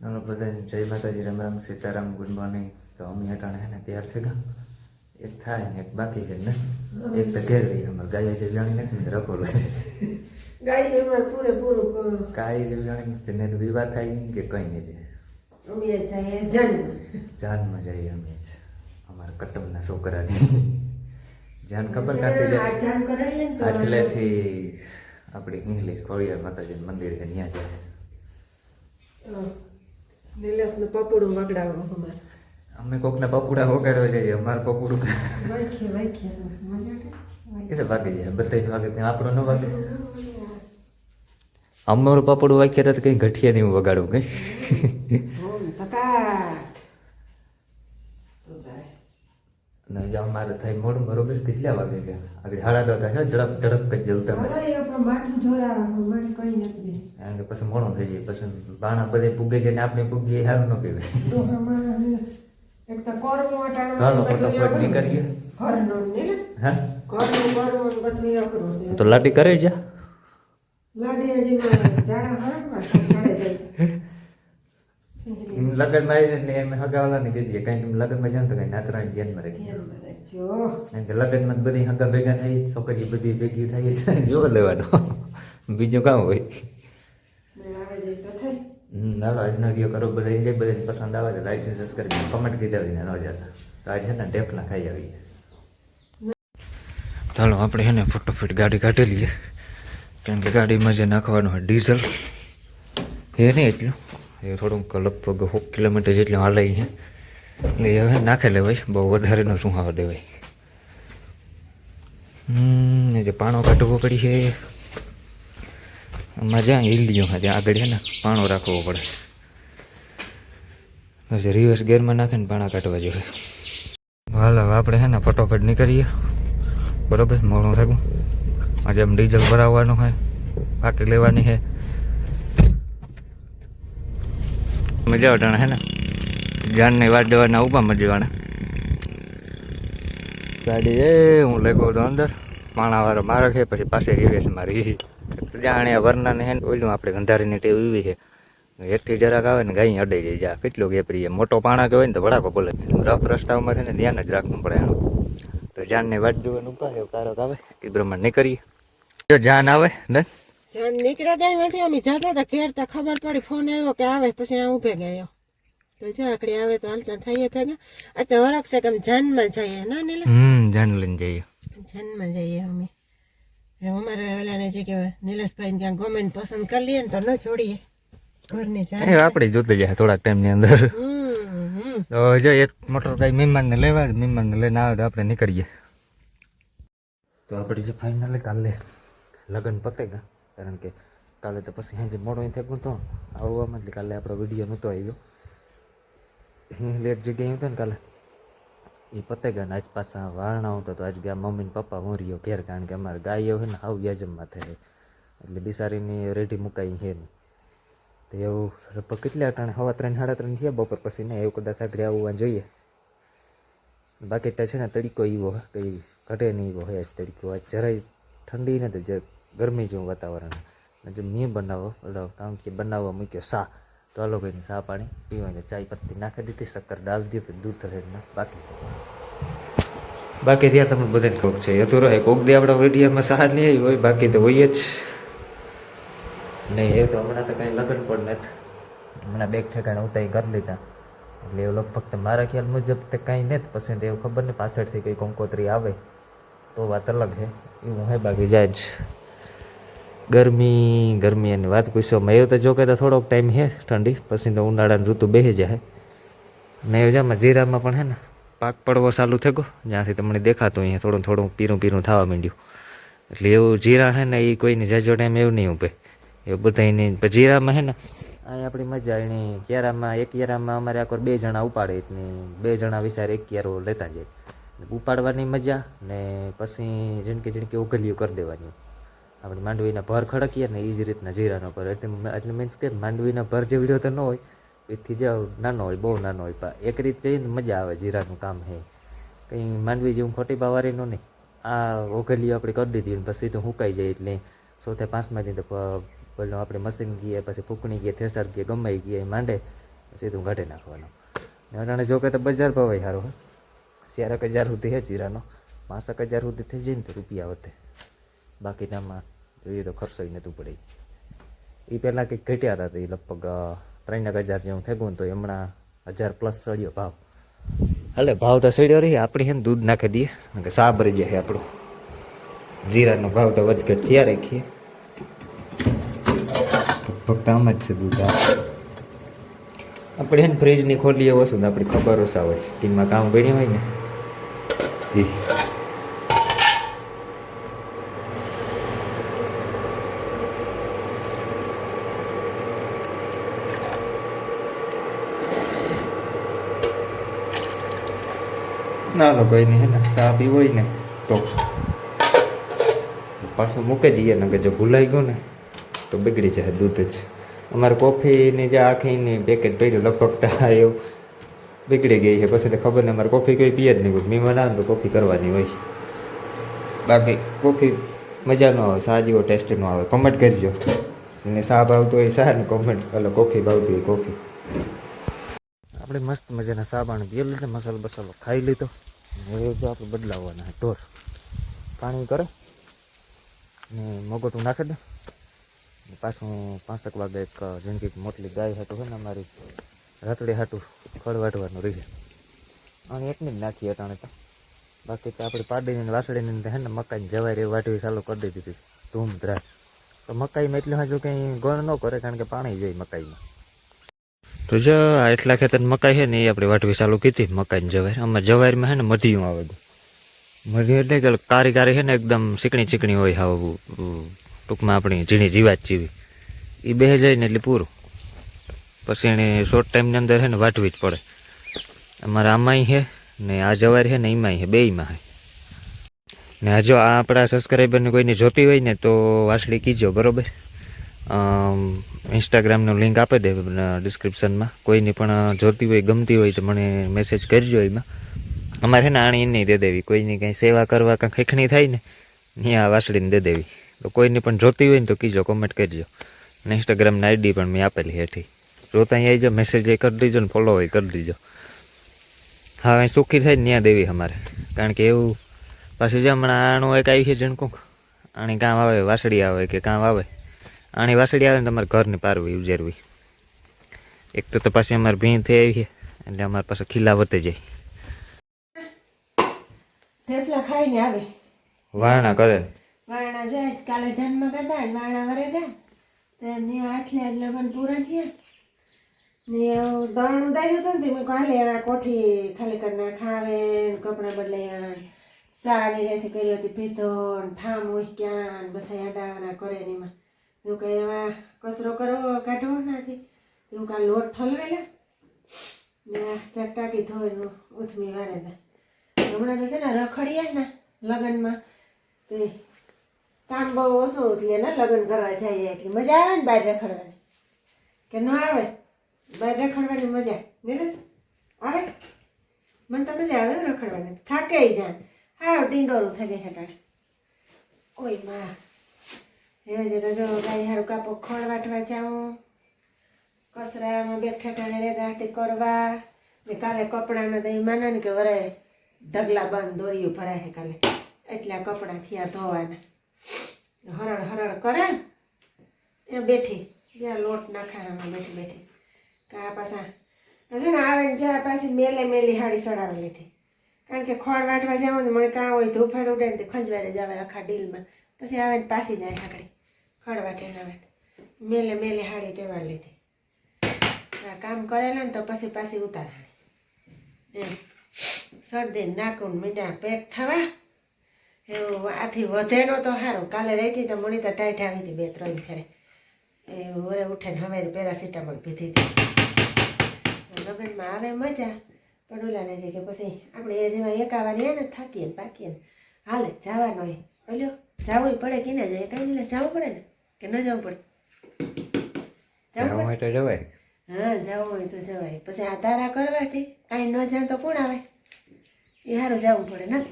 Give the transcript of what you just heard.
ચાલો પ્રધાન જય માતાજી રામ રામ સીતારામ ગુડ મોર્નિંગ. તો અમે અટાણે હે ને તૈયાર થઈ ગયા. એક થાય ને એક બાકી છે ને. એક તો ઘેર રહી અમારે ગાય છે જાણી નથી રખો ગાય અમારે પૂરેપૂરું ગાય છે જાણી નથી ને તો વિવાહ થાય નહીં કે કંઈ નહીં છે અમે જઈએ જન્મ. જાનમાં જઈએ અમે જ. અમારા કટમના છોકરાની. જાન ખબર કાપી જાય આટલેથી આપણી ઇંગ્લિશ ખોડિયાર માતાજી મંદિર છે ત્યાં જાય. નિલેશનું પપડું વગડાવવું અમારે. અમે કોકના પપુડા વગાડવા જઈએ અમારે પપુડું વાંખીએ વાંખીએ. એટલે વાગે જાય બધા વાગે ત્યાં આપણો ન વાગે. અમારું પપડું વાગ્યા તો કઈ ઘટિયા નહીં વગાડવું કઈ હોમ તકાટ તો ભાઈ. અને જો મારે થાય મોડું બરોબર કેટલા વાગે ગયા? આગળ હાડા દોતા થાય ઝડપ ઝડપ જલતા કઈ નથી કારણ કે પછી મોડું થઈ જાય પછી બાણા બધે પૂગે છે ને આપણે પૂગીએ સારું ન કહેવાય. તો છે. લાટી કરે જા લાડી હજી મારે જાડા હરખવા ચડે જાય લગ્નમાં આવી જાય એટલે એમ હગાવાલાને કહી દઈએ કાંઈ કે લગ્નમાં જાણ તો કઈ નાતરાણી ધ્યાનમાં રાખી ધ્યાનમાં રાખજો. કારણ કે લગ્નમાં બધી હગા ભેગા થાય છોકરી બધી ભેગી થાય છે જોવા લેવાનો. બીજું કામ હોય. ચાલો આજનો વીડિયો કરો બધા એન્જોય બધાને પસંદ આવે તો લાઈક અને કરીને કમેન્ટ કરી દેવી ન જતા. તો આજે ને ઢેફલા ખાઈ આવીએ. ચાલો આપણે છે ને ફટોફટ ગાડી કાઢી લઈએ. કારણ કે ગાડીમાં જે નાખવાનું હોય ડીઝલ. એ નહીં એટલું. એ થોડુંક લગભગ સો કિલોમીટર જેટલું હાલે છે. એટલે એ હવે નાખે લેવાય, બહુ વધારે ન શું સુહાવા દેવાય. જે પાણો કાઢવો પડી છે. જ્યાં હિલ્યું હા ત્યાં આગળ છે ને, પાણો રાખવો પડે. રિવર્સ ગેરમાં નાખીને પાણા કાઢવા જોઈએ હાલ, હવે આપણે છે ને ફટોફટ નીકળીએ. બરોબર, મોડું થયું આજે આમ ડીઝલ ભરાવવાનું હોય બાકી લેવાની છે. મજા આવટાણા હે ને? જાનની વાત દેવાના ઊભા મજવાના ગાડી એ, હું લેગો તો અંદર. માણાવાળો મારો છે, પછી પાસે રિવેશ મારી. જાણે વરનાને હે ને, ઓલું આપણે ગંધારીની ટેવ એવી છે. હેઠથી જરાક આવે ને ગાય અડાઈ જાય. જા, કેટલું ગેપરી મોટો પાણા કહેવાય ને તો ભડાકો બોલે. રફ રસ્તાઓમાં છે ને, ધ્યાન જ રાખવું પડે એનું તો જાનને વાટ જોવાનું ઊભા કારક આવે. એ પ્રમાણે કરીએ જો જાન આવે ને જાન નીકળ્યા ગયા નથી અમે જતા હતા ઘેર તો ખબર પડી ફોન આવ્યો કે આવે પછી આ ઉભે ગયો. તો જો આકડી આવે તો હાલતા થઈએ ભેગા. અત્યારે વરખ છે કે આમ જાનમાં જઈએ ના નીલેશ? હમ જાન લઈને જઈએ. જાનમાં જઈએ અમે. અમારે ઓલાને જે કહેવાય નિલેશભાઈ ત્યાં ગમે પસંદ કરી લઈએ ને તો ન છોડીએ. ઘરની આપણે જોતે જાય થોડાક ટાઈમની અંદર. તો જો એક મોટર મહેમાનને લેવા મહેમાનને લઈને આવે તો આપણે નીકળીએ. તો આપણે જે ફાઇનલી કાલે લગ્ન પતે ગયા કારણ કે કાલે તો પછી સાંજે મોડો અહીં થયું તો આવવામાં એટલે કાલે આપણો વીડિયો નહોતો આવ્યો. એટલે એક જગ્યાએ હતો ને કાલે. એ પતે ગયા આજ પાછા વારણા આવતો તો આજ ગયા મમ્મી પપ્પા હું રહ્યો ઘેર, કારણ કે અમારે ગાયો હોય ને આવું વ્યાજમમાં થાય. એટલે બિસારીની રેડી મુકાઈ છે નહીં તો એવું લગભગ કેટલા અટાણે, હવા ત્રણ, સાડા ત્રણ થયા બપોર પછી ને એવું કદાચ આગળ આવવા જોઈએ. બાકી ત્યાં છે ને તડીકો એવો કઈ ઘટે નહીં એવો હોય જ તડીકો. આજ જરાય ઠંડી નથી જે ગરમી જેવું વાતાવરણ જે મેં બનાવો ઓલો કામ કે બનાવવા મૂક્યો સા. તો આ લોકોને સા પાણી પીવાની ચાય પત્તી નાખી દીધી, શક્કર ડાલ દીધી દૂધ થશે બાકી. બાકી ત્યાં તમને બધાને કોક છે. એ રહે, કોક દે આપણા વિડીયામાં સહાર નહીં આવી હોય, બાકી તો હોય જ. નહીં, એ તો હમણાં તો કાંઈ લગ્ન પણ નથી. હમણાં બેગ ઠેકાણે ઉતારી કરી લીધા એટલે એવું લગભગ તો મારા ખ્યાલ મુજબ તો કાંઈ નથી પસંદ. એવું ખબર નહીં પાછળથી કંઈ કંકોત્રી આવે, તો વાત અલગ છે. એવું હે, બાકી જાય જ. ગરમી ગરમી એની વાત પૂછવામાં મેં તો જો કે તો થોડોક ટાઈમ છે ઠંડી, પછી તો ઉનાળાની ઋતુ બેસી જાય. ને એવું જામાં જીરામાં પણ હે ને, પાક પડવો ચાલુ થઈ ગયો જ્યાંથી તમને દેખાતું અહીંયા થોડું થોડું પીરું પીરું થવા માંડ્યું. એટલે એવું જીરા છે ને એ કોઈની જાજો ટાઈમ એવું નહીં ઉભે એવું બધા એની પછી જીરામાં હે ને અહીં આપણી મજા એની કેરામાં, એક કેરામાં અમારે આખો બે જણા ઉપાડે એટલે બે જણા વિચાર એક કેરો લેતા જાય. ઉપાડવાની મજા ને પછી જેમકે ઝીણકી ઉગલીઓ કરી દેવાની. આપણે માંડવીના ભર ખડકીએ ને એ જ રીતના જીરાનો ભર. એટલે એટલે મીન્સ કે માંડવીના ભર જે વીડિયો તો ન હોય, એથી જ નાનો હોય, બહુ નાનો હોય, પણ એક રીત જઈને મજા આવે જીરાનું કામ હે. કંઈ માંડવી જેવું ખોટી બાવારીનું નહીં. આ ઓઘલીઓ આપણે કરી દીધી પછી તો સુકાઈ જાય એટલે ચોથે પાંચમા તો પેલું આપણે મશીન ગઈએ પછી ફૂકણી ગઈએ થેસર ગઈએ ગમાઈ ગઈએ માંડે સીધું કાઢી નાખવાનું. ને અટાણે જો કે તો બજાર ભાવ સારો હોય ચારક હજાર સુધી છે જીરાનો. પાંસઠ હજાર સુધી થઈ જાય ને તો રૂપિયા વધે. બાકીનામાં જોઈએ તો ખર્ચો નહોતું પડે. એ પહેલાં કંઈક ઘટ્યા હતા તો એ લગભગ અ, ત્રણેક હજાર જેવું થઈ ગયું તો હમણાં હજાર પ્લસ સડ્યો ભાવ. હાલે ભાવ તો સડ્યો રહી આપણે છે ને દૂધ નાખી દઈએ કે સા ભરી જાય આપણું. જીરાનો ભાવ તો વધઘટ થયા રાખીએ. ફક્ત આમ જ છે દૂધ આપણે છે ને ફ્રીજની ખોલીએ વસ્તુ તો આપણી ખબર ઓછા હોય. ટીમમાં કામ ભણ્યા હોય ને. એ ના લોકો નહીં હે ને. ચા પી હોય ને તો પાછું મૂકી દઈએ ને કે જો ભૂલાઈ ગયું ને તો બગડી જાય દૂધ જ. અમારે કોફીની જે આખીની પેકેટ પડ્યું લગભગ તો એવું બગડી ગઈ છે. પછી તો ખબર નહીં, અમારે કોફી કોઈ પીએ જ નહીં. કોઈ મહેમાન આવે તો કોફી કરવાની હોય. બાકી કોફી મજા ન આવે સા જેવો ટેસ્ટ ન આવે. કમેન્ટ કરજો. ને સા ભાવતું હોય સા ને કોમેન્ટ એટલે કોફી ભાવતી હોય કોફી. આપણે મસ્ત મજાના સાબાણ પીએ લીધા મસાલો બસાલો ખાઈ લીધો. હવે જો આપણે બદલાવવાના ઢોર. પાણી કરે. ને મગોટું નાખી દે. પાછું પાંચક વાગે એક જિંદગી મોટલી ગાય હાટું હોય ને અમારી રાતડી હાટું ખડ વાટવાનું રહી. અને એકની જ નાખીએ અટાણે તો. બાકી તો આપણે પાડીને વાસળીને હે ને મકાઈ જવારી વાટવી ચાલુ કરી દીધી હતી. ધૂમ ધ્રાસ તો મકાઈમાં એટલે હજુ કંઈ ગણ ન કરે કારણ કે પાણી જોઈએ મકાઈમાં. તો જો આ એટલા ખેતર મકાઈ છે ને એ આપણે વાટવી ચાલુ કીધી મકાઈની જવારી આમાં જવારીમાં છે ને મધીયું આવે છે મધી એટલે કે કારી કારી છે ને એકદમ ચીકણી ચીકણી હોય હાવ ટૂંકમાં આપણી ઝીણી જીવાત જીવી. એ બે જાય ને એટલે પૂરું. પછી એને શોર્ટ ટાઈમની અંદર છે ને વાટવી જ પડે. અમારા આમાંય છે ને આ જવારી છે ને એમાંય છે, બેયમાં છે. ને આ જો આ આપણા સબસ્ક્રાઈબરને કોઈને જોતી હોય ને તો વાસળી કીજો, બરોબર? ઇન્સ્ટાગ્રામનું લિંક આપી દે ડિસ્ક્રિપ્શનમાં કોઈની પણ જોતી હોય, ગમતી હોય તો મને મેસેજ કરજો એમાં. અમારે ને આણી નહીં દે દેવી. કોઈની કંઈ સેવા કરવા કાંઈ ખેખણી થાય ને, ત્યાં વાસળીને દે દેવી. તો કોઈની પણ જોતી હોય ને તો કીજો કોમેન્ટ કરજો. અને ઇન્સ્ટાગ્રામની આઈડી પણ મેં આપેલી હેઠી. જોતા અહીં જાઓ મેસેજ એ કરી દીજો ને ફોલો એ કરી દીજો. હા, અહીં સુખી થાય ત્યાં દેવી અમારે. કારણ કે એવું, પાછું જે હમણાં આણું એક આવી છે જણકું આણી કામ આવે વાસળી આવે કે કામ આવે. આણી વાસળી આવે ને તમારે ઘરની પારવી ઉજેરવી. એક તો તો પાછી અમારે ભીં થઈ આવી એટલે અમારે પાસે ખીલા વધે જાય. થેપલા ખાઈને આવે. વારણા કરે. વારણા જાય કાલે જન્મ કરતા વારણા વરે ગયા. તો એમની આટલે લગ્ન પૂરા થયા. ને એવું દળનું દાર્યું હતું ને મેં કાલે આ કોઠી ખાલી કરી નાખાવે કપડાં બદલાવ્યા સારી રેસી કરી હતી ભીતો ઠામ હોય ક્યાં બધા આડાવાના કરે ને એમાં. એવું કઈ એવા કચરો કરવો કાઢવો નથી. એવું કાં લોટ ઠલવેલા ને ચટાકી ધોઈને ઉથમી વારે હમણાં તો છે ને રખડીએ ને લગ્નમાં તે કામ બહુ ઓછું એટલે ને લગ્ન કરવા જઈએ એટલે મજા આવે ને બહાર રખડવાની. કે ન આવે? બહાર રખડવાની મજા. નીલેશ, આવે? મને તો મજા આવે રખડવાની. થાકે જાય હા ટીંડોરું થઈ ગઈ હટાડ કોઈ માં. જો ગાય હારું કાપો ખોળ વાટવા જાઉં. કસરામાં બેઠા ટાણે રેગાથી કરવા. ને કાલે કપડાના દહીં માના ને કે વરાય ઢગલા બાંધ દોરીયું ભરાય છે કાલે. એટલા કપડાં થયા ધોવાના. હરણ હરણ કરે. એ બેઠી. જ્યાં લોટ નાખાવામાં બેઠી બેઠી. કા પાછા છે ને આવે ને જ્યાં પાછી મેલે મેલી હાડી સડાવી લીધી. કારણ કે ખોળ વાટવા જાવ ને મને કાં હોય ધૂફાડ ઉડે ને ખંજવારે જવાય આખા ડીલમાં. પછી આવે ને પાછી જાય હાકડી ખોળ વાટે ના મેલે મેલે હાડી ટેવા લીધી. આ કામ કરેલા ને તો પછી પાછી ઉતારાણી એમ. શરદી નાકું મીંડા પેક થવા. એવું આથી વધેનો તો સારું કાલે રહેતી તો મણી તો ટાઈટ આવી હતી બે ત્રણ ફેરે. એ ઓરે ઉઠીને હવે પેરાસિટામોલ પીધી હતી. લગ્નમાં આવે મજા. પણ ઓલાને છે કે પછી આપણે એ જેવા એકાવાની ને થાકીએ ને પાકીએ હાલે જવાનો હોય બોલ્યો જવું પડે કે ના જાય? કઈ નહીં જવું પડે ને. કે ન જવું પડે? જવું હોય તો જવાય. હા જવું હોય તો જવાય. પછી આ તારા કરવાથી કાંઈ ન જાય તો કોણ આવે? એ સારું જવું પડે ને?